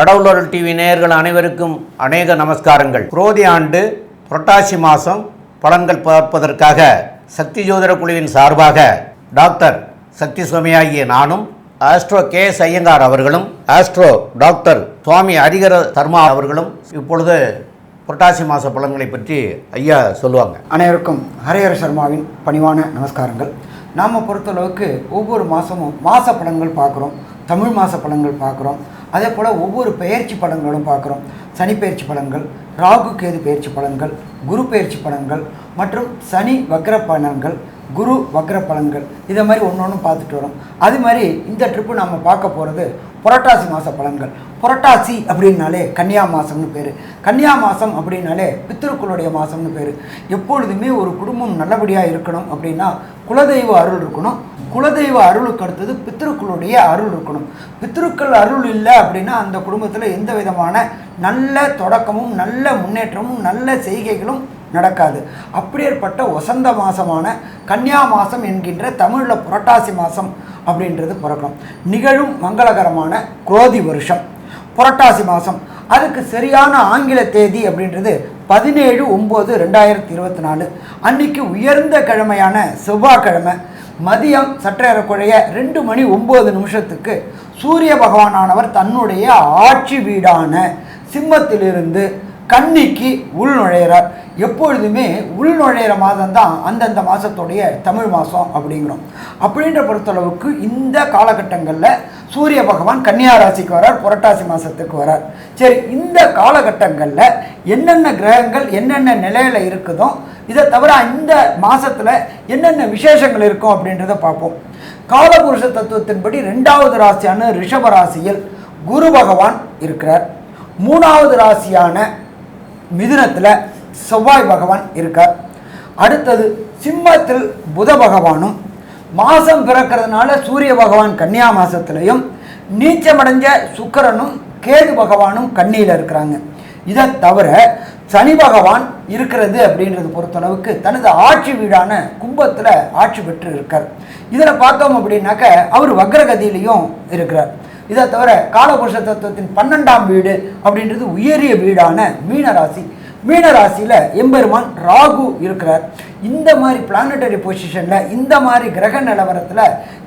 கடவுளர் TV நேயர்கள் அனைவருக்கும் அநேக நமஸ்காரங்கள். குரோதி ஆண்டு புரட்டாசி மாதம் பலன்கள் பார்ப்பதற்காக சக்தி ஜோதிட குழுவின் சார்பாக டாக்டர் சக்தி சுவாமியாகிய நானும் ஆஸ்ட்ரோ கே எஸ் ஐயங்கார் அவர்களும் ஆஸ்ட்ரோ டாக்டர் சுவாமி ஹரிகர சர்மா அவர்களும் இப்பொழுது புரட்டாசி மாத பலன்களை பற்றி ஐயா சொல்லுவாங்க. அனைவருக்கும் ஹரிஹர சர்மாவின் பணிவான நமஸ்காரங்கள். நாம் பொறுத்தளவுக்கு ஒவ்வொரு மாதமும் மாத பலன்கள் பார்க்குறோம் தமிழ் மாத பலன்கள் பார்க்குறோம். அதே போல் ஒவ்வொரு பெயர்ச்சி பலன்களும் பார்க்குறோம். சனி பயிற்சி பலன்கள் ராகு கேது பெயர்ச்சி பலன்கள் குரு பெயர்ச்சி பலன்கள் மற்றும் சனி வக்ர பலன்கள் குரு வக்ர பலன்கள் இதை மாதிரி ஒன்று ஒன்றும் பார்த்துட்டு வரோம். அது மாதிரி இந்த ட்ரிப்பு நம்ம பார்க்க போகிறது புரட்டாசி மாத பலன்கள் புரட்டாசி அப்படின்னாலே கன்னியா மாதம்னு பேர். கன்னியா மாதம் அப்படின்னாலே பித்திருக்களுடைய மாதம்னு பேர். எப்பொழுதுமே ஒரு குடும்பம் நல்லபடியாக இருக்கணும் அப்படின்னா குலதெய்வ அருள் இருக்கணும். குலதெய்வ அருளுக்கு அடுத்தது பித்திருக்களுடைய அருள் இருக்கணும். பித்திருக்கள் அருள் இல்லை அப்படின்னா அந்த குடும்பத்தில் எந்த விதமான நல்ல தொடக்கமும் நல்ல முன்னேற்றமும் நல்ல செய்கைகளும் நடக்காது. அப்படியேற்பட்ட வசந்த மாதமான கன்னியா மாதம் என்கின்ற தமிழில் புரட்டாசி மாதம் அப்படின்றது பிறக்கும். நிகழும் மங்களகரமான குரோதி வருஷம் புரட்டாசி மாதம் அதுக்கு சரியான ஆங்கில தேதி அப்படின்றது பதினேழு ஒம்பது ரெண்டாயிரத்தி இருபத்தி நாலு. அன்னைக்கு உயர்ந்த கிழமையான செவ்வாய்க்கிழமை. மதியம் சற்றேறக்குறைய ரெண்டு மணி ஒம்பது நிமிஷத்துக்கு சூரிய பகவானானவர் தன்னுடைய ஆட்சி வீடான சிம்மத்திலிருந்து கன்னிக்கு உள் நுழையிறார். எப்பொழுதுமே உள் நுழையிற மாதம் தான் அந்தந்த மாதத்துடைய தமிழ் மாதம் அப்படிங்கிறோம். அப்படின்ற பொறுத்தளவுக்கு இந்த காலகட்டங்களில் சூரிய பகவான் கன்னியா ராசிக்கு வரார் புரட்டாசி மாதத்துக்கு வரார். சரி இந்த காலகட்டங்களில் என்னென்ன கிரகங்கள் என்னென்ன நிலையில் இருக்குதோ இதை தவிர இந்த மாதத்தில் என்னென்ன விசேஷங்கள் இருக்கும் அப்படின்றத பார்ப்போம். காலபுருஷ தத்துவத்தின்படி ரெண்டாவது ராசியான ரிஷப ராசியில் குரு பகவான் இருக்கிறார். மூணாவது ராசியான மிதுனத்தில் செவ்வாய் பகவான் இருக்கார். அடுத்தது சிம்மத்தில் புத பகவானும் மாதம் பிறக்கிறதுனால சூரிய பகவான் கன்னியா மாதத்துலேயும் நீச்சமடைஞ்ச சுக்கரனும் கேது பகவானும் கன்னியில் இருக்கிறாங்க. இதை தவிர சனி பகவான் இருக்கிறது அப்படின்றது பொறுத்தளவுக்கு தனது ஆட்சி வீடான கும்பத்தில் ஆட்சி பெற்று இருக்கார் இதில் பார்த்தோம் அப்படின்னாக்க அவர் வக்ரகதியிலையும் இருக்கிறார். இதை தவிர காலபுருஷ தத்துவத்தின் பன்னெண்டாம் வீடு அப்படின்றது உயரிய வீடான மீனராசி. மீனராசியில் எம்பெருமான் ராகு இருக்கிறார். இந்த மாதிரி பிளானட்டரி பொசிஷனில் இந்த மாதிரி கிரக நிலவரத்தில்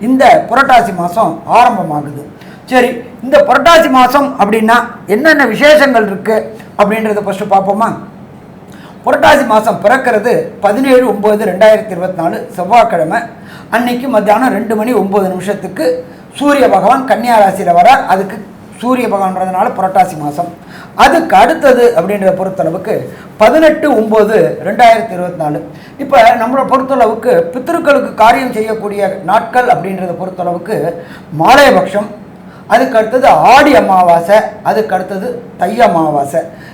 இந்த புரட்டாசி மாதம் ஆரம்பமாகுது. சரி இந்த புரட்டாசி மாதம் அப்படின்னா என்னென்ன விசேஷங்கள் இருக்குது அப்படின்றத ஃபஸ்ட்டு பார்ப்போமா? புரட்டாசி மாதம் பிறக்கிறது பதினேழு ஒம்பது ரெண்டாயிரத்தி இருபத்தி நாலு செவ்வாய்க்கிழமை. அன்னைக்கு மத்தியானம் ரெண்டு மணி ஒம்பது நிமிஷத்துக்கு சூரிய பகவான் கன்னியா ராசியில் வர அதுக்கு சூரிய பகவான்றதுனால புரட்டாசி மாதம் அதுக்கு அடுத்தது அப்படின்றத பொறுத்தளவுக்கு பதினெட்டு ஒம்பது ரெண்டாயிரத்தி இருபத்தி நாலு இப்போ நம்மளை பொறுத்தளவுக்கு பித்திருக்களுக்கு காரியம் செய்யக்கூடிய நாட்கள் அப்படின்றத பொறுத்தளவுக்கு மாலையபக்ஷம் அதுக்கு அடுத்தது ஆடி அமாவாசை அதுக்கு அடுத்தது தை அமாவாசை.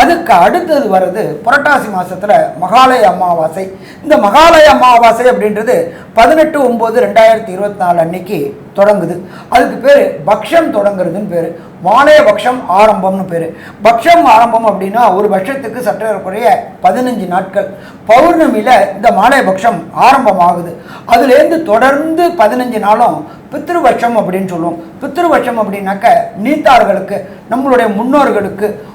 அதுக்கு அடுத்தது வர்றது புரட்டாசி மாதத்தில் மகாலய அமாவாசை. இந்த மகாலய அமாவாசை அப்படின்றது பதினெட்டு ஒம்பது ரெண்டாயிரத்தி இருபத்தி நாலு அன்னைக்கு தொடங்குது. அதுக்கு பேர் பக்ஷம் தொடங்குறதுன்னு பேர். மாலய பக்ஷம் ஆரம்பம்னு பேர். பக்ஷம் ஆரம்பம் அப்படின்னா ஒரு பட்சத்துக்கு சற்றக்குறைய பதினஞ்சு நாட்கள். பௌர்ணமியில் இந்த மாலய பக்ஷம் ஆரம்பமாகுது. அதுலேருந்து தொடர்ந்து பதினஞ்சு நாளும் பித்ருபட்சம் அப்படின்னு சொல்லுவோம். பித்ருபட்சம் அப்படின்னாக்க நீத்தார்களுக்கு நம்மளுடைய முன்னோர்களுக்கு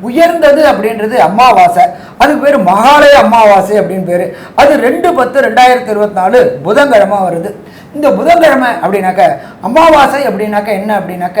உயர்ந்தது அப்படின்றது அமாவாசை அதுக்கு பேர் மகாலய அமாவாசை அப்படின்னு பேர். அது ரெண்டு பத்து ரெண்டாயிரத்தி இருபத்தி நாலு புதன்கிழமை வருது. இந்த புதன்கிழமை அப்படின்னாக்க அமாவாசை அப்படின்னாக்க என்ன அப்படின்னாக்க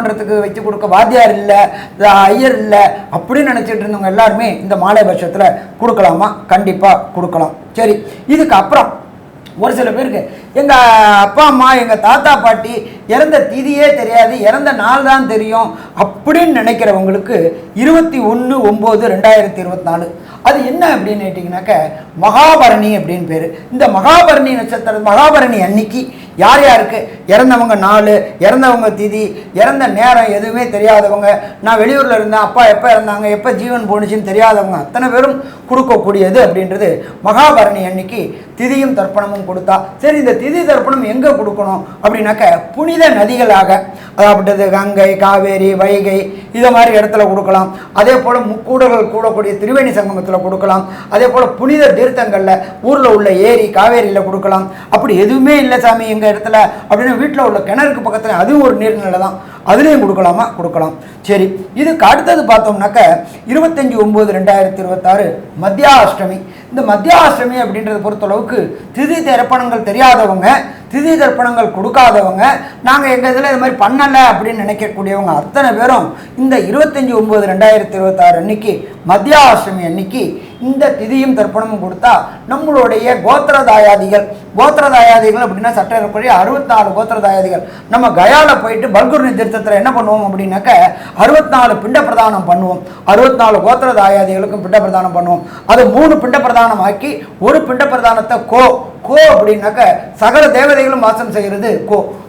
பண்ணுறதுக்கு வச்சு கொடுக்க வாத்தியார் இல்லை ஐயர் இல்லை அப்படின்னு நினச்சிட்டு இருந்தவங்க எல்லாருமே இந்த மாலை பட்சத்தில் கொடுக்கலாமா? கண்டிப்பாக கொடுக்கலாம். சரி இதுக்கு அப்புறம் ஒரு சில பேருக்கு எங்கள் அப்பா அம்மா எங்கள் தாத்தா பாட்டி இறந்த திதியே தெரியாது இறந்த நாள் தான் தெரியும் அப்படின்னு நினைக்கிறவங்களுக்கு இருபத்தி ஒன்று ஒம்பது ரெண்டாயிரத்தி இருபத்தி நாலு. அது என்ன அப்படின்னு கேட்டிங்கனாக்க மகாபரணி அப்படின்னு பேர். இந்த மகாபரணி நட்சத்திரம் மகாபரணி அன்னைக்கு யார் யாருக்கு? இறந்தவங்க நாள் இறந்தவங்க திதி இறந்த நேரம் எதுவுமே தெரியாதவங்க. நான் வெளியூரில் இருந்தேன் அப்பா எப்போ இறந்தாங்க எப்போ ஜீவன் போணுச்சுன்னு தெரியாதவங்க அத்தனை பேரும் கொடுக்கக்கூடியது அப்படின்றது மகாபரணி அன்னைக்கு திதியும் தர்ப்பணமும் கொடுத்தா. சரி இந்த திதி தர்ப்பணம் எங்கே கொடுக்கணும் அப்படின்னாக்க புனித நதிகளாக அதாவது கங்கை காவேரி வைகை இதை மாதிரி இடத்துல கொடுக்கலாம். அதே போல் முக்கூடர்கள் கூடக்கூடிய திருவேணி சங்கமத்தில் கொடுக்கலாம். அதே போல் புனித தீர்த்தங்களில் ஊரில் உள்ள ஏரி காவேரியில் கொடுக்கலாம். அப்படி எதுவுமே இல்லை சாமி எங்கள் இடத்துல. அப்படின்னு வீட்டில் உள்ள கிணறுக்கு பக்கத்தில் அதுவும் ஒரு நீர்நிலை தான் அதுலேயும் கொடுக்கலாமா? கொடுக்கலாம். சரி இதுக்கு அடுத்தது பார்த்தோம்னாக்க இருபத்தஞ்சி ஒம்பது ரெண்டாயிரத்தி இருபத்தாறு மத்தியாஷ்டமி. இந்த மத்தியாஷ்டமி அப்படின்றத பொறுத்தளவுக்கு திதி தர்ப்பணங்கள் தெரியாதவங்க திதி தர்ப்பணங்கள் கொடுக்காதவங்க நாங்கள் எங்கள் இதில் இது மாதிரி பண்ணலை அப்படின்னு நினைக்கக்கூடியவங்க அத்தனை பேரும் இந்த இருபத்தஞ்சி ஒம்பது ரெண்டாயிரத்தி இருபத்தாறு அன்னைக்கு மத்தியாஷ்டமி அன்னைக்கு இந்த திதியும் தர்ப்பணமும் கொடுத்தா நம்மளுடைய கோத்திரதாயாதிகள் கோத்திரதாயாதிகள் அப்படின்னா சட்டப்படி அறுபத்தி நாலு கோத்திரதாயாதிகள். நம்ம கயாவில் போயிட்டு பல்குருணி திருத்தத்தில் என்ன பண்ணுவோம் அப்படின்னாக்க அறுபத்தி நாலு பிண்ட பிரதானம் பண்ணுவோம். அறுபத்தி நாலு கோத்திரதாயாதிகளுக்கும் பிண்ட பிரதானம் பண்ணுவோம். அது மூணு பிண்ட பிரதானம் ஆக்கி ஒரு பிண்ட பிரதானத்தை கோ கோ அப்படின்னாக்க சகல தேவதைகளும் வாசம் செய்கிறது கோ.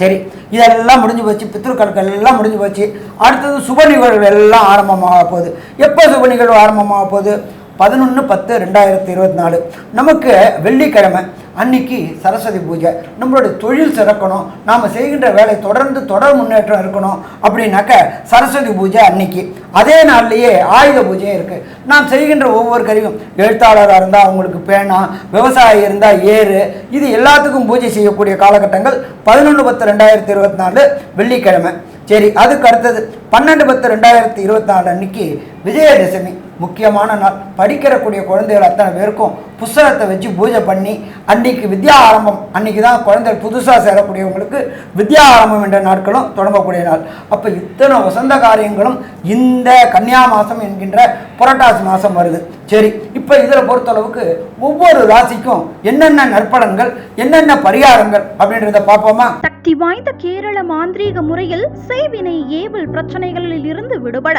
சரி இதெல்லாம் முடிஞ்சு போச்சு பித்ருக்கள் எல்லாம் முடிஞ்சு போச்சு. அடுத்தது சுப நிகழ்வு எல்லாம் ஆரம்பமாக போகுது. எப்போ சுப நிகழ்வு ஆரம்பமாக போகுது? பதினொன்று பத்து ரெண்டாயிரத்தி இருபத்தி நாலு. நமக்கு வெள்ளிக்கிழமை அன்னைக்கு சரஸ்வதி பூஜை. நம்மளுடைய தொழில் சிறக்கணும். நாம் செய்கின்ற வேலை தொடர்ந்து தொடர் முன்னேற்றம் இருக்கணும். அப்படின்னாக்க சரஸ்வதி பூஜை அன்னைக்கு. அதே நாள்லேயே ஆயுத பூஜையும் இருக்குது நாம் செய்கின்ற ஒவ்வொரு கருவியும் எழுத்தாளராக இருந்தால் அவங்களுக்கு பேனா விவசாயி இருந்தால் ஏறு இது எல்லாத்துக்கும் பூஜை செய்யக்கூடிய காலகட்டங்கள் பதினொன்று பத்து ரெண்டாயிரத்தி இருபத்தி நாலு வெள்ளிக்கிழமை. சரி அதுக்கு அடுத்தது பன்னெண்டு பத்து ரெண்டாயிரத்தி இருபத்தி நாலு அன்னைக்கு விஜயதசமி. முக்கியமான நாள். படிக்கிறக்கூடிய குழந்தைகள் அத்தனை பேருக்கும் புஸ்தகத்தை வச்சு பூஜை பண்ணி அன்னைக்கு வித்யா ஆரம்பம் அன்னைக்கு தான் குழந்தைகள் புதுசாக சேரக்கூடியவங்களுக்கு வித்யா ஆரம்பம் என்ற நாட்களும் தொடங்கக்கூடிய நாள். அப்போ இத்தனை வசந்த காரியங்களும் இந்த கன்னியா மாதம் என்கின்ற புரட்டாசி மாதம் வருது. சரி இப்போ இதில் பொறுத்தளவுக்கு ஒவ்வொரு ராசிக்கும் என்னென்ன நற்பலன்கள் என்னென்ன பரிகாரங்கள் அப்படின்றத பார்ப்போமா? சக்தி வாய்ந்த கேரள மாந்திரீக முறையில் செய்வினை ஏவல் பிரச்சனைகளில் இருந்து விடுபட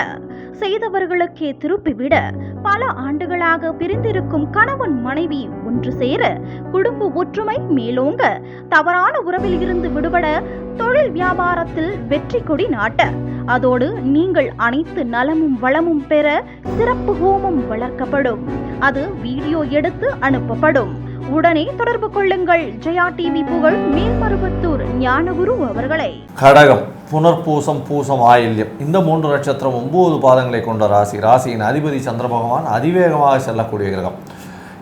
செய்தவர்களுக்கே திருப்பிவிட பல ஆண்டுகளாக பிரிந்திருக்கும் கணவன் மனைவி ஒன்று சேர குடும்ப ஒற்றுமை மேலோங்க. தவறான உறவில் இருந்து விடுபட தொழில் வியாபாரத்தில் வெற்றி கொடி நாட்ட. அதோடு நீங்கள் அனைத்து நலமும் வளமும் பெற சிறப்பு ஹோமம் வளர்க்கப்படும். அது வீடியோ எடுத்து அனுப்பப்படும். உடனே தொடர்பு கொள்ளுங்கள். ஜெயா டிவி புகழ் மேல்மருவத்தூர் ஞானகுரு அவர்களை. கடகம் புனர்பூசம் பூசம் ஆயில்யம். இந்த மூன்று நட்சத்திரம் ஒன்பது பாதங்களை கொண்ட ராசி. ராசியின் அதிபதி சந்திர பகவான் அதிவேகமாக செல்லக்கூடிய கிரகம்.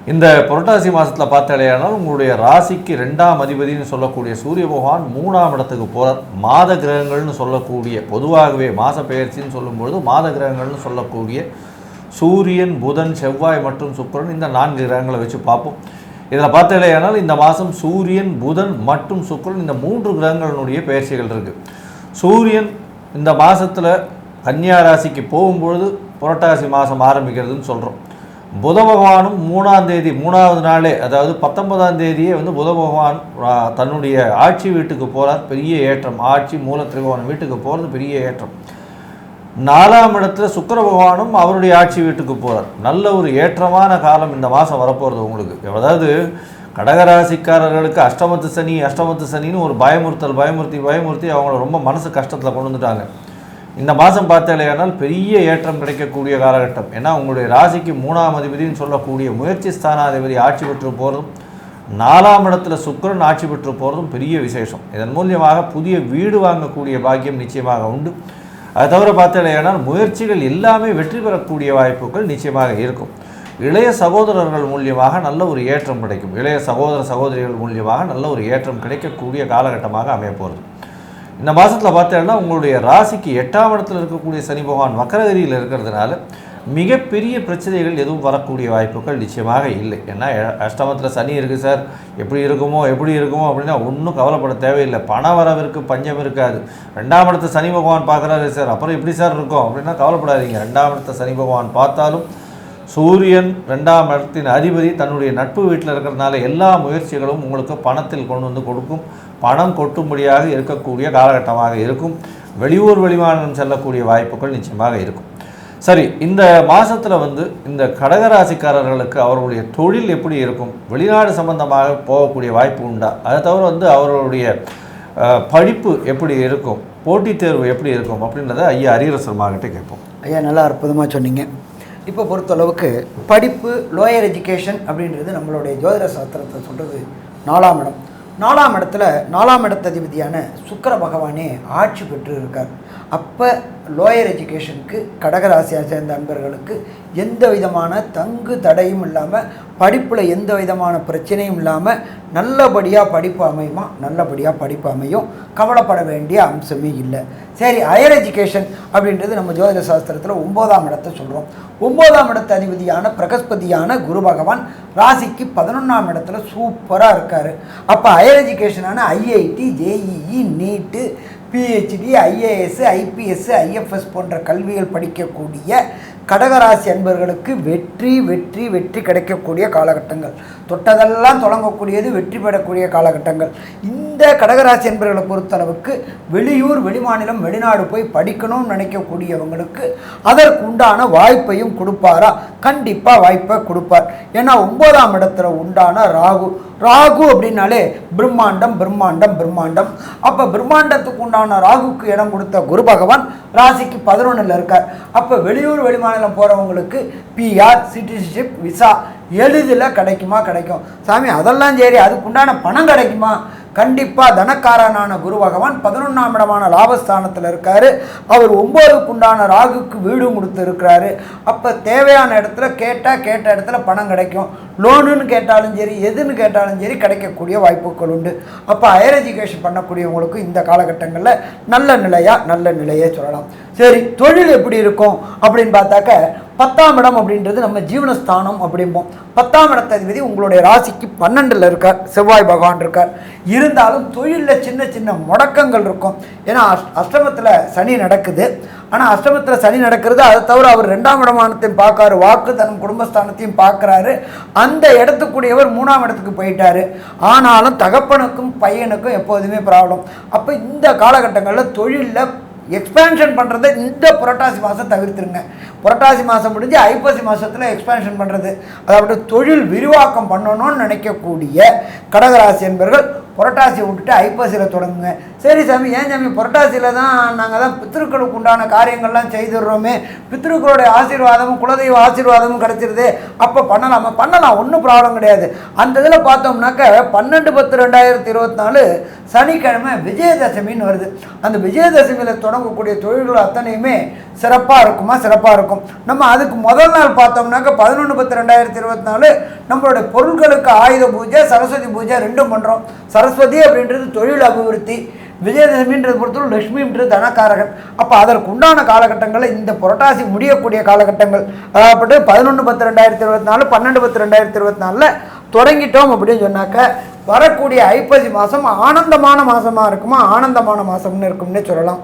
இந்த புரட்டாசி மாதத்தில் பார்த்தாலேயானால் உங்களுடைய ராசிக்கு ரெண்டாம் அதிபதினு சொல்லக்கூடிய சூரிய பகவான் மூணாம் இடத்துக்கு போகிறார் மாத கிரகங்கள்னு சொல்லக்கூடிய பொதுவாகவே மாத பெயர்ச்சின்னு சொல்லும்பொழுது மாத கிரகங்கள்னு சொல்லக்கூடிய சூரியன் புதன் செவ்வாய் மற்றும் சுக்கிரன் இந்த நான்கு கிரகங்களை வச்சு பார்ப்போம். இதில் பார்த்தாலேயானால் இந்த மாதம் சூரியன் புதன் மற்றும் சுக்கிரன் இந்த மூன்று கிரகங்களினுடைய பெயர்ச்சிகள் இருக்குது சூரியன் இந்த மாதத்தில் கன்னியா ராசிக்கு போகும்பொழுது புரட்டாசி மாதம் ஆரம்பிக்கிறதுன்னு சொல்கிறோம் புத பகவானும் மூணாம் தேதி மூணாவது நாளே அதாவது பத்தொன்பதாம் தேதியே வந்து புத பகவான் தன்னுடைய ஆட்சி வீட்டுக்கு போகிறார் பெரிய ஏற்றம். ஆட்சி மூல திரிகோணம் வீட்டுக்கு போகிறது பெரிய ஏற்றம். நாலாம் இடத்துல சுக்கர பகவானும் அவருடைய ஆட்சி வீட்டுக்கு போகிறார் நல்ல ஒரு ஏற்றமான காலம் இந்த மாதம் வரப்போகிறது உங்களுக்கு. அதாவது கடகராசிக்காரர்களுக்கு அஷ்டமத்து சனி அஷ்டமத்து சனின்னு ஒரு பயமுறுத்தல் பயமுறுத்தி பயமுறுத்தி அவங்கள ரொம்ப மனசு கஷ்டத்தில் கொண்டு வந்துட்டாங்க. இந்த மாதம் பார்த்தாலேயானால் பெரிய ஏற்றம் கிடைக்கக்கூடிய காலகட்டம். ஏன்னா உங்களுடைய ராசிக்கு மூணாம் அதிபதினு சொல்லக்கூடிய முயற்சி ஸ்தானாதிபதி ஆட்சி பெற்று போகிறதும் நாலாம் இடத்துல சுக்கிரன் ஆட்சி பெற்று போகிறதும் பெரிய விசேஷம். இதன் மூலியமாக புதிய வீடு வாங்கக்கூடிய பாக்கியம் நிச்சயமாக உண்டு. அது தவிர பார்த்தாலேயானால் முயற்சிகள் எல்லாமே வெற்றி பெறக்கூடிய வாய்ப்புகள் நிச்சயமாக இருக்கும். இளைய சகோதரர்கள் மூலியமாக நல்ல ஒரு ஏற்றம் கிடைக்கும். இளைய சகோதர சகோதரிகள் மூலியமாக நல்ல ஒரு ஏற்றம் கிடைக்கக்கூடிய காலகட்டமாக அமையப்போகிறது இந்த மாதத்தில் பார்த்தேன்னா உங்களுடைய ராசிக்கு எட்டாம் இடத்துல இருக்கக்கூடிய சனி பகவான் வக்கரகதியில் இருக்கிறதுனால மிகப்பெரிய பிரச்சனைகள் எதுவும் வரக்கூடிய வாய்ப்புகள் நிச்சயமாக இல்லை. ஏன்னா அஷ்டமத்தில் சனி இருக்குது சார். எப்படி இருக்குமோ எப்படி இருக்குமோ அப்படின்னா ஒன்றும் கவலைப்பட தேவையில்லை. பண வரவிற்கு பஞ்சம் இருக்காது. ரெண்டாம் இடத்த சனி பகவான் பார்க்குறாரு சார். அப்புறம் எப்படி சார் இருக்கும் அப்படின்னா கவலைப்படாதீங்க. ரெண்டாம் இடத்த சனி பகவான் பார்த்தாலும் சூரியன் ரெண்டாம் இடத்தின் அதிபதி தன்னுடைய நட்பு வீட்டில் இருக்கிறதுனால எல்லா முயற்சிகளும் உங்களுக்கு பணத்தில் கொண்டு வந்து கொடுக்கும். பணம் கொட்டும்படியாக இருக்கக்கூடிய காலகட்டமாக இருக்கும். வெளியூர் வெளிமாநிலம் செல்லக்கூடிய வாய்ப்புகள் நிச்சயமாக இருக்கும். சரி இந்த மாதத்தில் வந்து இந்த கடகராசிக்காரர்களுக்கு அவர்களுடைய தொழில் எப்படி இருக்கும்? வெளிநாடு சம்பந்தமாக போகக்கூடிய வாய்ப்பு உண்டா? அதை தவிர வந்து அவர்களுடைய படிப்பு எப்படி இருக்கும்? போட்டித் தேர்வு எப்படி இருக்கும்? அப்படின்றத ஐயா அரியரசர்மா கேட்போம். ஐயா நல்லா அற்புதமாக சொன்னீங்க. இப்போ பொறுத்தளவுக்கு படிப்பு லோயர் எஜுகேஷன் அப்படின்றது நம்மளுடைய ஜோதிட சாஸ்திரத்தை சொல்கிறது நாலாம் இடம். நாலாம் இடத்துல நாலாம் இடத்ததிபதியான சுக்கிர பகவானே ஆட்சி பெற்று இருக்கார் அப்போ லோயர் எஜுகேஷனுக்கு கடகராசியை சேர்ந்த அன்பர்களுக்கு எந்த விதமான தங்கு தடையும் இல்லாமல் படிப்பில் எந்த விதமான பிரச்சனையும் இல்லாமல் நல்லபடியாக படிப்பு அமையுமா? நல்லபடியாக படிப்பு அமையும். கவலைப்பட வேண்டிய அம்சமே இல்லை. சரி ஹையர் எஜுகேஷன் அப்படின்றது நம்ம ஜோதிட சாஸ்திரத்தில் ஒம்போதாம் இடத்தை சொல்கிறோம் ஒம்போதாம் இடத்து அதிபதியான பிரகஸ்பதியான குரு பகவான் ராசிக்கு பதினொன்றாம் இடத்துல சூப்பராக இருக்கார். அப்போ higher எஜுகேஷனான IIT JEE NEET PhD IAS IPS IFS போன்ற கல்விகள் படிக்கக்கூடிய கடகராசி அன்பர்களுக்கு வெற்றி வெற்றி வெற்றி கிடைக்கக்கூடிய காலகட்டங்கள். தொட்டதெல்லாம் தொடங்கக்கூடியது வெற்றி பெறக்கூடிய காலகட்டங்கள். இந்த கடகராசி அன்பர்களை பொறுத்தளவுக்கு வெளியூர் வெளிமாநிலம் வெளிநாடு போய் படிக்கணும்னு நினைக்கக்கூடியவங்களுக்கு அதற்கு உண்டான வாய்ப்பையும் கொடுப்பாரா? கண்டிப்பாக வாய்ப்பை கொடுப்பார். ஏன்னா ஒன்பதாம் இடத்துல உண்டான ராகு. ராகு அப்படின்னாலே பிரம்மாண்டம் பிரம்மாண்டம் பிரம்மாண்டம். அப்போ பிரம்மாண்டத்துக்கு உண்டான ராகுக்கு இடம் கொடுத்த குரு பகவான் ராசிக்கு பதினொன்றில் இருக்கார். அப்போ வெளியூர் வெளிமாநிலம் போகிறவங்களுக்கு பிஆர் சிட்டிசன்ஷிப் விசா எளிதில் கிடைக்குமா கிடைக்கும். சாமி அதெல்லாம் சரி அதுக்குண்டான பணம் கிடைக்குமா? கண்டிப்பாக தனக்காரனான குரு பகவான் பதினொன்றாம் இடமான லாபஸ்தானத்தில் இருக்கார். அவர் ஒம்போதுக்குண்டான ராகுக்கு வீடும் கொடுத்து இருக்கிறாரு அப்போ தேவையான இடத்துல கேட்டால் கேட்ட இடத்துல பணம் கிடைக்கும். லோனுன்னு கேட்டாலும் சரி எதுன்னு கேட்டாலும் சரி கிடைக்கக்கூடிய வாய்ப்புகள் உண்டு. அப்போ ஹையர் எஜுகேஷன் பண்ணக்கூடியவங்களுக்கும் இந்த காலகட்டங்களில் நல்ல நிலையாக நல்ல நிலையே சொல்லலாம். சரி தொழில் எப்படி இருக்கும் அப்படின்னு பார்த்தாக்க பத்தாம் இடம் அப்படின்றது நம்ம ஜீவனஸ்தானம் அப்படிம்போம். பத்தாம் இடத்ததிபதி உங்களுடைய ராசிக்கு பன்னெண்டில் இருக்கார் செவ்வாய் பகவான் இருக்கார். இருந்தாலும் தொழிலில் சின்ன சின்ன முடக்கங்கள் இருக்கும். ஏன்னா அஷ் அஷ்டமத்தில் சனி நடக்குது. ஆனால் அஷ்டமத்தில் சனி நடக்கிறது அதை தவிர அவர் ரெண்டாம் இடமானத்தையும் பார்க்காரு வாக்கு தன் குடும்பஸ்தானத்தையும் பார்க்குறாரு. அந்த இடத்துக்குரியவர் மூணாம் இடத்துக்கு போயிட்டாரு. ஆனாலும் தகப்பனுக்கும் பையனுக்கும் எப்போதுமே ப்ராப்ளம் அப்போ இந்த காலகட்டங்களில் தொழிலில் எக்ஸ்பேன்ஷன் பண்ணுறதை இந்த புரட்டாசி மாதம் தவிர்த்துருங்க. புரட்டாசி மாதம் முடிஞ்சு ஐப்பசி மாதத்தில் எக்ஸ்பேன்ஷன் பண்ணுறது அதாவது தொழில் விரிவாக்கம் பண்ணணும்னு நினைக்கக்கூடிய கடகராசி என்பவர்கள் புரட்டாசியை விட்டுட்டு ஐப்பசியில் தொடங்குங்க. சரி சாமி ஏன் சாமி? புரட்டாசியில் தான் நாங்கள் தான் பித்திருக்களுக்கு உண்டான காரியங்கள்லாம் செய்துடுறோமே. பித்திருக்களுடைய ஆசீர்வாதமும் குலதெய்வ ஆசீர்வாதமும் கிடச்சிருது. அப்போ பண்ணலாமா? பண்ணலாம் ஒன்றும் ப்ராப்ளம் கிடையாது. அந்த இதில் பார்த்தோம்னாக்க பன்னெண்டு பத்து ரெண்டாயிரத்தி இருபத்தி நாலு சனிக்கிழமை விஜயதசமின்னு வருது. அந்த விஜயதசமியில் தொடங்கக்கூடிய தொழில்கள் அத்தனையுமே சிறப்பாக இருக்குமா? சிறப்பாக இருக்கும். நம்ம அதுக்கு முதல் நாள் பார்த்தோம்னாக்க பதினொன்று பத்து ரெண்டாயிரத்தி இருபத்தி நாலு நம்மளுடைய பொருட்களுக்கு ஆயுத பூஜை சரஸ்வதி பூஜை ரெண்டும் பண்ணுறோம் சரஸ்வதி அப்படின்றது தொழில் அபிவிருத்தி. விஜயதசமின்றது பொறுத்தவரை லட்சுமின்றது தனக்காரகன். அப்போ அதற்கு உண்டான காலகட்டங்களில் இந்த புரட்டாசி முடியக்கூடிய காலகட்டங்கள் அதாவது பதினொன்று பத்து ரெண்டாயிரத்தி இருபத்தி நாலு பன்னெண்டு பத்து ரெண்டாயிரத்தி இருபத்தி நாலில் தொடங்கிட்டோம் அப்படின்னு சொன்னாக்க வரக்கூடிய ஐப்பசி மாதம் ஆனந்தமான மாதமாக இருக்குமா? ஆனந்தமான மாதம்னு இருக்கும்னே சொல்லலாம்.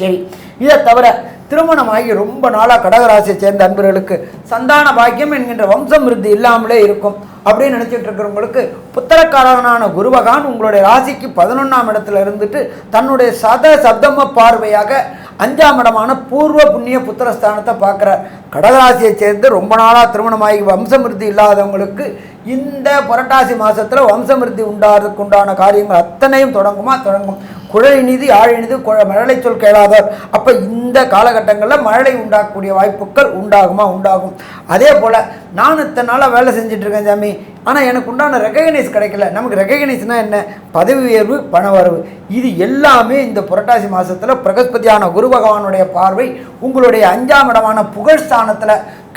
சரி இதை தவிர திருமணமாகி ரொம்ப நாளாக கடகராசியை சேர்ந்த அன்பர்களுக்கு சந்தான பாக்கியம் என்கின்ற வம்சம் விருத்தி இல்லாமலே இருக்கும் அப்படின்னு நினச்சிட்டு இருக்கிறவங்களுக்கு புத்திரக்காரகனான குருபகான் உங்களுடைய ராசிக்கு பதினொன்றாம் இடத்துல இருந்துட்டு தன்னுடைய சத சப்தம பார்வையாக அஞ்சாம் இடமான பூர்வ புண்ணிய புத்திரஸ்தானத்தை பார்க்குறார். கடகராசியை சேர்ந்து ரொம்ப நாளாக திருமணமாகி வம்சமிருத்தி இல்லாதவங்களுக்கு இந்த புரட்டாசி மாதத்தில் வம்சமிருத்தி உண்டாகிறதுக்கு உண்டான காரியங்கள் அத்தனையும் தொடங்குமா? தொடங்கும். குழல் இனிது இனிது குழ மழலை சொல் கேளாதார். அப்போ இந்த காலகட்டங்களில் மழலை உண்டாக்கக்கூடிய வாய்ப்புகள் உண்டாகுமா? உண்டாகும். அதே போல் நான் இத்தனை நாளாக வேலை செஞ்சிட்ருக்கேன் ஜாமி சாமி. ஆனால் எனக்கு உண்டான ரெகக்னைஸ் கிடைக்கல. நமக்கு ரெகக்னைஸ்னால் என்ன? பதவி உயர்வு பண வரவு. இது எல்லாமே இந்த புரட்டாசி மாதத்தில் பிரகஸ்பதியான குரு பகவானுடைய பார்வை உங்களுடைய அஞ்சாம் இடமான புகழ் ஸ்தானத்தில்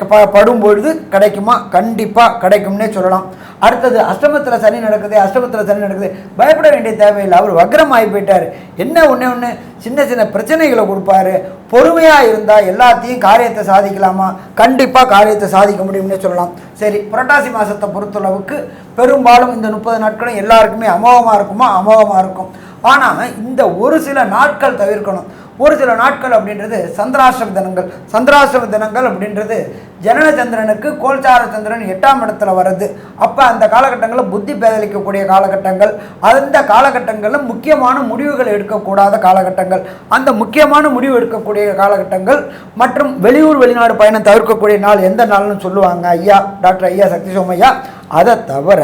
ப படும்பொழுது கிடைக்குமா? கண்டிப்பாக கிடைக்கும்னே சொல்லலாம். அடுத்தது அஷ்டமத்தில் சனி நடக்குது அஷ்டமத்தில் சனி நடக்குது. பயப்பட வேண்டிய தேவையில்லை. அவர் வக்ரம் ஆகி போயிட்டார். என்ன ஒன்று ஒன்று சின்ன சின்ன பிரச்சனைகளை கொடுப்பாரு. பொறுமையாக இருந்தால் எல்லாத்தையும் காரியத்தை சாதிக்கலாமா? கண்டிப்பாக காரியத்தை சாதிக்க முடியும்னே சொல்லலாம். சரி புரட்டாசி மாதத்தை பொறுத்தளவுக்கு பெரும்பாலும் இந்த முப்பது நாட்களும் எல்லாருக்குமே அமோகமாக இருக்குமா? அமோகமாக இருக்கும். ஆனால் இந்த ஒரு சில நாட்கள் தவிர்க்கணும். ஒரு சில நாட்கள் அப்படின்றது சந்திராசிரம தினங்கள். சந்திராசிரம தினங்கள் அப்படின்றது ஜனன சந்திரனுக்கு கோல்சார சந்திரன் எட்டாம் இடத்துல வருது அப்போ அந்த காலகட்டங்களில் புத்தி பேதலிக்கக்கூடிய காலகட்டங்கள். அந்த காலகட்டங்களில் முக்கியமான முடிவுகள் எடுக்கக்கூடாத காலகட்டங்கள். அந்த முக்கியமான முடிவு எடுக்கக்கூடிய காலகட்டங்கள் மற்றும் வெளியூர் வெளிநாடு பயணம் தவிர்க்கக்கூடிய நாள் எந்த நாள்னு சொல்லுவாங்க? ஐயா டாக்டர் ஐயா சக்தி சோமையா அதை தவிர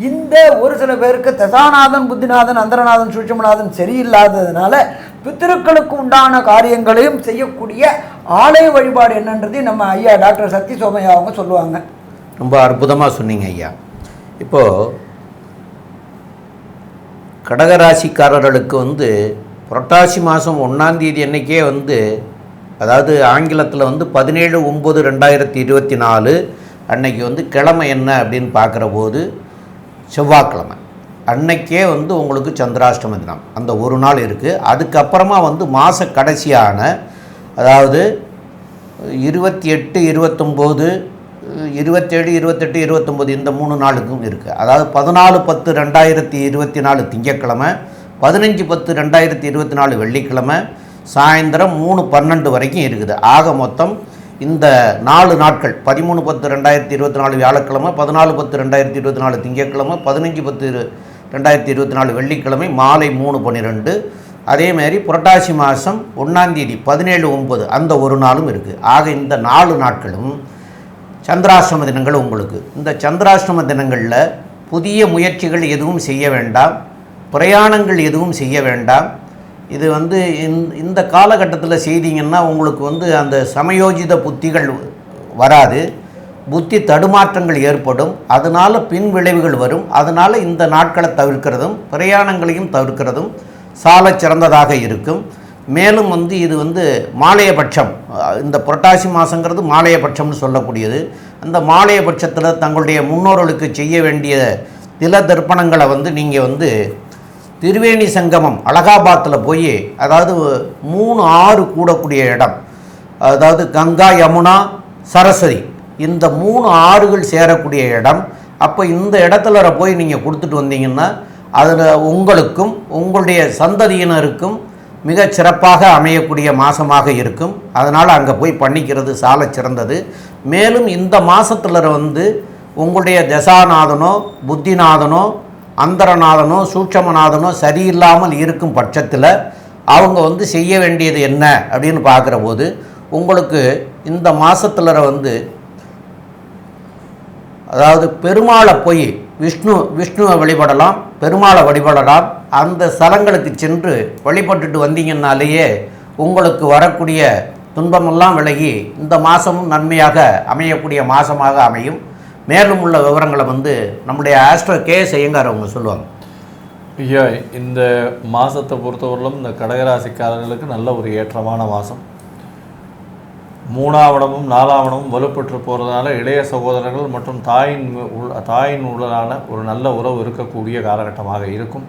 இந்த ஒரு சில பேருக்கு தசாநாதன் புத்திநாதன் அந்தரநாதன் சூட்சமநாதன் சரியில்லாததுனால பித்திருக்களுக்கு உண்டான காரியங்களையும் செய்யக்கூடிய ஆலய வழிபாடு என்னன்றதையும் நம்ம ஐயா டாக்டர் சக்தி சோமையா அவங்க சொல்லுவாங்க. ரொம்ப அற்புதமாக சொன்னீங்க ஐயா. இப்போது கடகராசிக்காரர்களுக்கு வந்து புரட்டாசி மாதம் ஒன்றாந்தேதி அன்னைக்கே வந்து அதாவது ஆங்கிலத்தில் வந்து பதினேழு ஒம்பது ரெண்டாயிரத்தி இருபத்தி நாலு அன்னைக்கு வந்து கிழமை என்ன அப்படின்னு பார்க்குற போது செவ்வாய்க்கிழமை. அன்னைக்கே வந்து உங்களுக்கு சந்திராஷ்டம தினம். அந்த ஒரு நாள் இருக்குது அதுக்கப்புறமா வந்து மாத கடைசியான அதாவது இருபத்தி எட்டு இருபத்தொம்போது இருபத்தேழு இருபத்தெட்டு இருபத்தொம்போது இந்த மூணு நாளுக்கும் இருக்குது அதாவது பதினாலு பத்து ரெண்டாயிரத்தி இருபத்தி நாலு திங்கட்கிழமை பதினஞ்சு பத்து ரெண்டாயிரத்தி இருபத்தி நாலு வெள்ளிக்கிழமை சாயந்தரம் மூணு பன்னெண்டு வரைக்கும் இருக்குது. ஆக மொத்தம் இந்த நாலு நாட்கள் பதிமூணு பத்து ரெண்டாயிரத்தி இருபத்தி நாலு வியாழக்கிழமை பதினாலு பத்து ரெண்டாயிரத்தி இருபத்தி நாலு திங்கட்கிழமை பதினஞ்சு பத்து ரெண்டாயிரத்தி இருபத்தி நாலு வெள்ளிக்கிழமை மாலை மூணு பன்னிரெண்டு அதேமாரி புரட்டாசி மாதம் ஒன்றாந்தேதி பதினேழு ஒம்பது அந்த ஒரு நாளும் இருக்குது ஆக இந்த நாலு நாட்களும் சந்திராசிரம தினங்கள் உங்களுக்கு. இந்த சந்திராசிரம தினங்களில் புதிய முயற்சிகள் எதுவும் செய்ய வேண்டாம். பிரயாணங்கள் எதுவும் செய்ய வேண்டாம். இது வந்து இந்த- இந்த காலகட்டத்தில் செய்தீங்கன்னா உங்களுக்கு வந்து அந்த சமயோஜித புத்திகள் வராது. புத்தி தடுமாற்றங்கள் ஏற்படும். அதனால் பின் விளைவுகள் வரும். அதனால் இந்த நாட்களை தவிர்க்கிறதும் பிரயாணங்களையும் தவிர்க்கிறதும் சால சிறந்ததாக இருக்கும். மேலும் வந்து இது வந்து மாலையபட்சம். இந்த புரட்டாசி மாதங்கிறது மாலையபட்சம்னு சொல்லக்கூடியது. அந்த மாலையபட்சத்தில் தங்களுடைய முன்னோர்களுக்கு செய்ய வேண்டிய தில தர்ப்பணங்களை வந்து நீங்கள் வந்து திருவேணி சங்கமம் அலகாபாத்தில் போய் அதாவது மூணு ஆறு கூடக்கூடிய இடம். அதாவது கங்கா யமுனா சரஸ்வதி. இந்த மூணு ஆறுகள் சேரக்கூடிய இடம். அப்போ இந்த இடத்துல போய் நீங்கள் கொடுத்துட்டு வந்தீங்கன்னா அதில் உங்களுக்கும் உங்களுடைய சந்ததியினருக்கும் மிக சிறப்பாக அமையக்கூடிய மாதமாக இருக்கும். அதனால் அங்கே போய் பண்ணிக்கிறது சால சிறந்தது. மேலும் இந்த மாதத்தில் வந்து உங்களுடைய தசாநாதனோ புத்திநாதனோ அந்தரநாதனோ சூட்சமநாதனோ சரியில்லாமல் இருக்கும் பட்சத்தில் அவங்க வந்து செய்ய வேண்டியது என்ன அப்படின்னு பார்க்குற போது உங்களுக்கு இந்த மாதத்தில் வந்து அதாவது பெருமாளை போய் விஷ்ணு விஷ்ணுவை வழிபடலாம் பெருமாளை வழிபடலாம் அந்த ஸ்தலங்களுக்கு சென்று வழிபட்டுட்டு வந்தீங்கன்னாலேயே உங்களுக்கு வரக்கூடிய துன்பமெல்லாம் விலகி இந்த மாதமும் நன்மையாக அமையக்கூடிய மாதமாக அமையும். மேலும் உள்ள விவரங்களை வந்து நம்முடைய ஆஸ்ட்ரோ கே ஐயங்கார் அவங்க சொல்லுவாங்க. ஐயா இந்த மாதத்தை பொறுத்தவரையிலும் இந்த கடகராசிக்காரர்களுக்கு நல்ல ஒரு ஏற்றமான மாதம் மூணாவடமும் நாலாவடமும் வலுப்பெற்று போகிறதுனால இளைய சகோதரர்கள் மற்றும் தாயின் உள் தாயின் உடலான ஒரு நல்ல உறவு இருக்கக்கூடிய காலகட்டமாக இருக்கும்.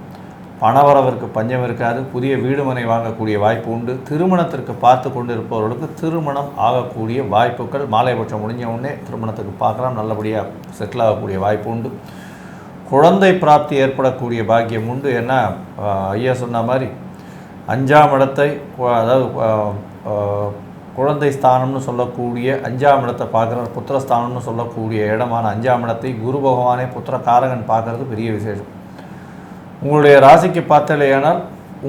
பணவரவிற்கு பஞ்சம் இருக்காது புதிய வீடு மனை வாங்கக்கூடிய வாய்ப்பு உண்டு. திருமணத்திற்கு பார்த்து கொண்டிருப்பவர்களுக்கு திருமணம் ஆகக்கூடிய வாய்ப்புகள் மாலைபட்சம் முடிஞ்ச உடனே திருமணத்துக்கு பார்க்கலாம். நல்லபடியாக செட்டில் ஆகக்கூடிய வாய்ப்பு உண்டு. குழந்தை பிராப்தி ஏற்படக்கூடிய பாக்கியம் உண்டு. ஏன்னா ஐயா சொன்ன மாதிரி அஞ்சாம் இடத்தை அதாவது குழந்தை ஸ்தானம்னு சொல்லக்கூடிய அஞ்சாம் இடத்தை பார்க்குற புத்திரஸ்தானம்னு சொல்லக்கூடிய இடமான அஞ்சாம் இடத்தை குரு பகவானே புத்திரகாரகன் பார்க்கறது பெரிய விசேஷம். உங்களுடைய ராசிக்கு பார்த்தலையானால்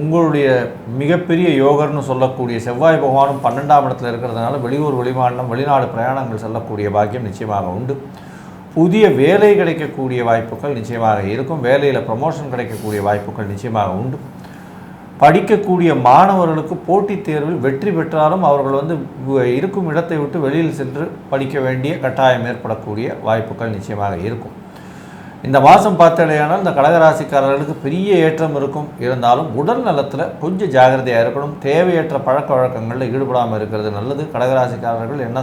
உங்களுடைய மிகப்பெரிய யோகர்னு சொல்லக்கூடிய செவ்வாய் பகவானும் பன்னெண்டாம் இடத்துல இருக்கிறதுனால வெளியூர் வெளிமாநிலம் வெளிநாடு பிரயாணங்கள் செல்லக்கூடிய பாக்கியம் நிச்சயமாக உண்டு. புதிய வேலை கிடைக்கக்கூடிய வாய்ப்புகள் நிச்சயமாக இருக்கும். வேலையில் ப்ரமோஷன் கிடைக்கக்கூடிய வாய்ப்புகள் நிச்சயமாக உண்டு. படிக்கக்கூடிய மாணவர்களுக்கு போட்டித் தேர்வில் வெற்றி பெற்றாலும் அவர்கள் வந்து இருக்கும் இடத்தை விட்டு வெளியில் சென்று படிக்க வேண்டிய கட்டாயம் ஏற்படக்கூடிய வாய்ப்புகள் நிச்சயமாக இருக்கும். இந்த மாதம் பார்த்தடையானால் இந்த கடகராசிக்காரர்களுக்கு பெரிய ஏற்றம் இருக்கும். இருந்தாலும் உடல் நலத்தில் கொஞ்சம் ஜாகிரதையாக இருக்கணும் தேவையற்ற பழக்க வழக்கங்களில் ஈடுபடாமல் இருக்கிறது நல்லது. கடகராசிக்காரர்கள் என்ன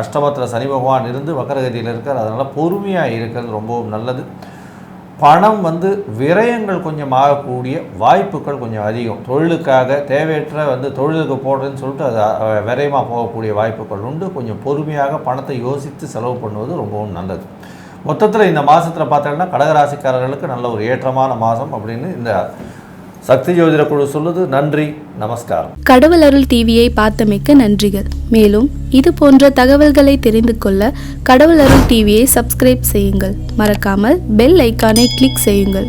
அஷ்டமத்தில் சனி பகவான் இருந்து வக்கரகதியில் இருக்கார். அதனால் பொறுமையாக இருக்கிறது ரொம்பவும் நல்லது. பணம் வந்து விரயங்கள் கொஞ்சம் ஆகக்கூடிய வாய்ப்புகள் கொஞ்சம் அதிகம். தொழிலுக்காக தேவையற்ற வந்து தொழிலுக்கு போடுறேன்னு சொல்லிட்டு அது விரயமாக போகக்கூடிய வாய்ப்புகள் உண்டு. கொஞ்சம் பொறுமையாக பணத்தை யோசித்து செலவு பண்ணுவது ரொம்பவும் நல்லது. மொத்தத்தில் இந்த மாதத்தில் பார்த்தோம்னா கடகராசிக்காரர்களுக்கு நல்ல ஒரு ஏற்றமான மாதம் அப்படின்னு இந்த சக்தி ஜோதிட குழு சொல்லுது. நன்றி நமஸ்காரம். கடவுள் அருள் டிவியை பார்த்தமைக்க நன்றிகள். மேலும் இது போன்ற தகவல்களை தெரிந்து கொள்ள கடவுள் அருள் டிவியை சப்ஸ்கிரைப் செய்யுங்கள். மறக்காமல் பெல் ஐக்கானை கிளிக் செய்யுங்கள்.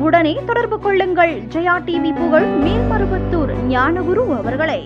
உடனே தொடர்பு கொள்ளுங்கள். ஜெயா டிவி புகழ் மேல்மருவத்தூர் ஞானகுரு அவர்களை.